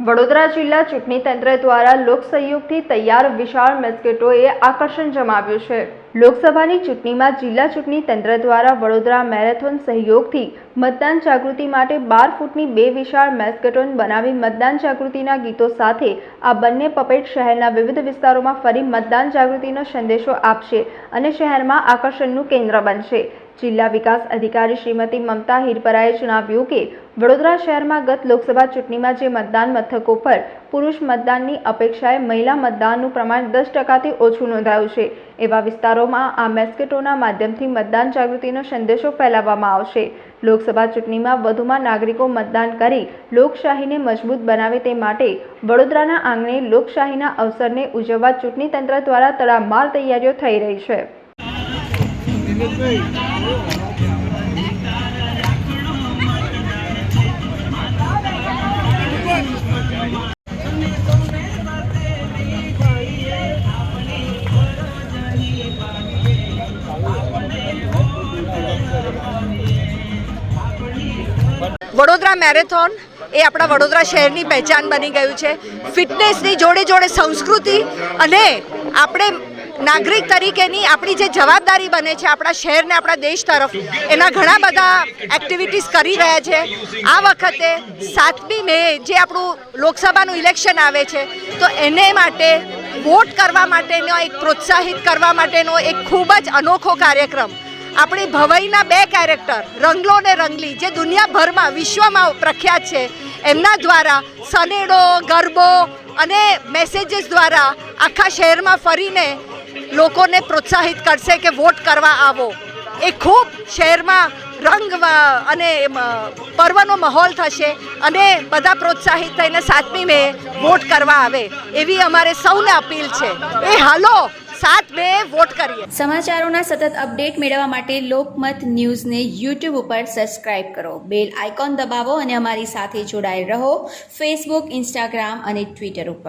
વડોદરા જિલ્લા ચૂંટણી તંત્ર દ્વારા લોકસહયોગથી તૈયાર વિશાળ મેસ્કેટોએ આકર્ષણ જમાવ્યું છે. લોકસભાની ચૂંટણીમાં જિલ્લા ચૂંટણી તંત્ર દ્વારા વડોદરા મેરેથોન સહયોગથી મતદાન જાગૃતિ માટે બાર ફૂટની બે વિશાળ મેસ્કેટોન બનાવી મતદાન જાગૃતિના ગીતો સાથે આ બંને પપેટ શહેરના વિવિધ વિસ્તારોમાં ફરી મતદાન જાગૃતિનો સંદેશો આપશે અને શહેરમાં આકર્ષણનું કેન્દ્ર બનશે. જિલ્લા વિકાસ અધિકારી શ્રીમતી મમતા હિરપરાએ જણાવ્યું કે, વડોદરા શહેરમાં ગત લોકસભા ચૂંટણીમાં જે મતદાન મથકો પર પુરુષ મતદાનની અપેક્ષાએ મહિલા મતદાનનું પ્રમાણ દસ ટકાથી ઓછું નોંધાયું છે. એવા વિસ્તારોમાં આ મેસ્કેટોના માધ્યમથી મતદાન જાગૃતિનો સંદેશો ફેલાવવામાં આવશે. લોકસભા ચૂંટણીમાં વધુમાં નાગરિકો મતદાન કરી લોકશાહીને મજબૂત બનાવે તે માટે વડોદરાના આંગણે લોકશાહીના અવસરને ઉજવવા ચૂંટણી તંત્ર દ્વારા તડામાર તૈયારીઓ થઈ રહી છે. વડોદરા મેરેથોન એ આપણા વડોદરા શહેરની પહેચાન બની ગયું છે. ફિટનેસની જોડે જોડે સંસ્કૃતિ અને આપણે નાગરિક તરીકેની આપણી જે જવાબદારી બને છે આપણા શહેરને આપણા દેશ તરફ, એના ઘણા બધા એક્ટિવિટીઝ કરી રહ્યા છે. આ વખતે સાતમી મે જે આપણું લોકસભાનું ઇલેક્શન આવે છે, તો એને માટે વોટ કરવા માટેનો એક પ્રોત્સાહિત કરવા માટેનો એક ખૂબ જ અનોખો કાર્યક્રમ. આપણી ભવાઈના બે કેરેક્ટર રંગલો ને રંગલી, જે દુનિયાભરમાં વિશ્વમાં પ્રખ્યાત છે, એમના દ્વારા સનેડો, ગરબો અને મેસેજીસ દ્વારા આખા શહેરમાં ફરીને લોકોને પ્રોત્સાહિત કરશે કે વોટ કરવા આવો. એ ખૂબ શહેરમાં રંગ અને પર્વનો માહોલ થશે અને બધા પ્રોત્સાહિત થઈને સાતમી મે વોટ કરવા આવે એવી અમારે સૌને અપીલ છે. એ હાલો, સાત મે વોટ કરીએ. સમાચારોના સતત અપડેટ મેળવવા માટે લોકમત ન્યૂઝને યુટ્યુબ ઉપર સબસ્ક્રાઇબ કરો. બેલ આઇકોન દબાવો અને અમારી સાથે જોડાયેલ રહો. ફેસબુક, ઇન્સ્ટાગ્રામ અને ટ્વિટર ઉપર.